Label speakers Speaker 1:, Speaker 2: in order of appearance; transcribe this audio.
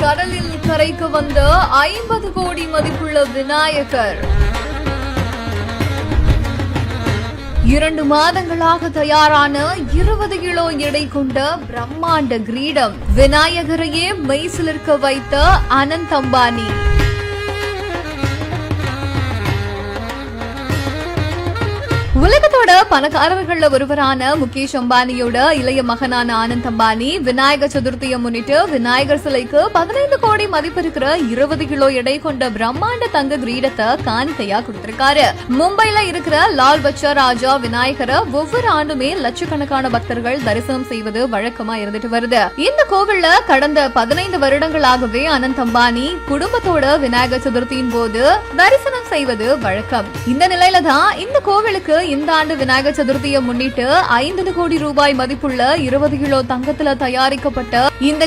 Speaker 1: கடலில் கரைக்கு வந்த ஐம்பது கோடி மதிப்புள்ள விநாயகர். இரண்டு மாதங்களாக தயாரான இருபது கிலோ எடை கொண்ட பிரம்மாண்ட கிரீடம் விநாயகரையே மெய்சிலிருக்க வைத்த அனந்த் அம்பானி. உலகத்தோட பணக்காரர்கள்ல ஒருவரான முகேஷ் அம்பானியோட இளைய மகனான ஆனந்த் அம்பானி விநாயகர் சதுர்த்தியை முன்னிட்டு விநாயகர் சிலைக்கு பதினைந்து கோடி மதிப்பு இருக்கிற இருபது கிலோ எடை கொண்ட பிரம்மாண்ட தங்க கிரீடத்தை காணிக்கையா கொடுத்திருக்காரு. மும்பைல இருக்கிற லால் பச்சா ராஜா விநாயகரை ஒவ்வொரு ஆண்டுமே லட்சக்கணக்கான பக்தர்கள் தரிசனம் செய்வது வழக்கமா இருந்துட்டு வருது. இந்த கோவில்ல கடந்த பதினைந்து வருடங்களாகவே அனந்த் அம்பானி குடும்பத்தோட விநாயகர் சதுர்த்தியின் போது தரிசனம் செய்வது வழக்கம். இந்த நிலையில தான் இந்த கோவிலுக்கு இந்த ஆண்டு ஆண்டு விநாயகர் சதுர்த்தியை முன்னிட்டு ஐந்து கோடி ரூபாய் மதிப்புள்ள இருபது கிலோ தங்கத்துல தயாரிக்கப்பட்ட இந்த